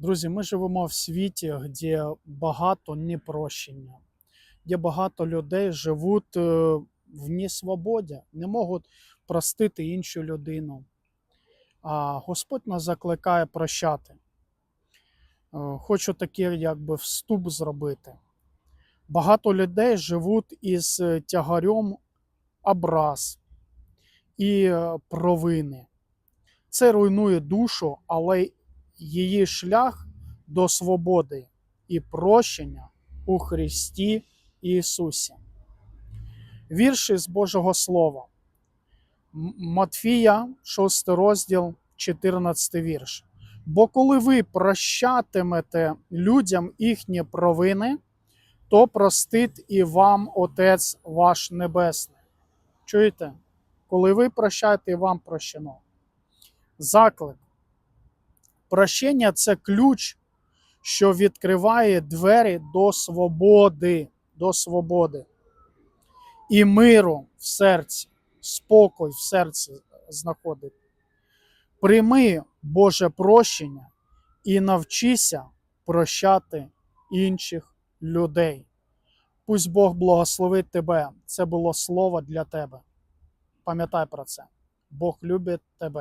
Друзі, ми живемо в світі, де багато непрощення, де багато людей живуть е, в несвободі, не можуть простити іншу людину. А Господь нас закликає прощати. Е, Хочу такий якби вступ зробити. Багато людей живуть із е, тягарем образ і провини. Це руйнує душу, але її шлях до свободи і прощення у Христі Ісусі. Вірші з Божого Слова. Матфія, 6 розділ, 14 вірш. Бо коли ви прощатимете людям їхні провини, то простить і вам Отець ваш Небесний. Чуєте? Коли ви прощаєте, і вам прощено. Заклик. Прощення це ключ, що відкриває двері до свободи, до свободи і миру в серці, спокій в серці знаходить. Прийми Боже прощення і навчися прощати інших людей. Пусть Бог благословить тебе. Це було слово для тебе. Пам'ятай про це. Бог любить тебе.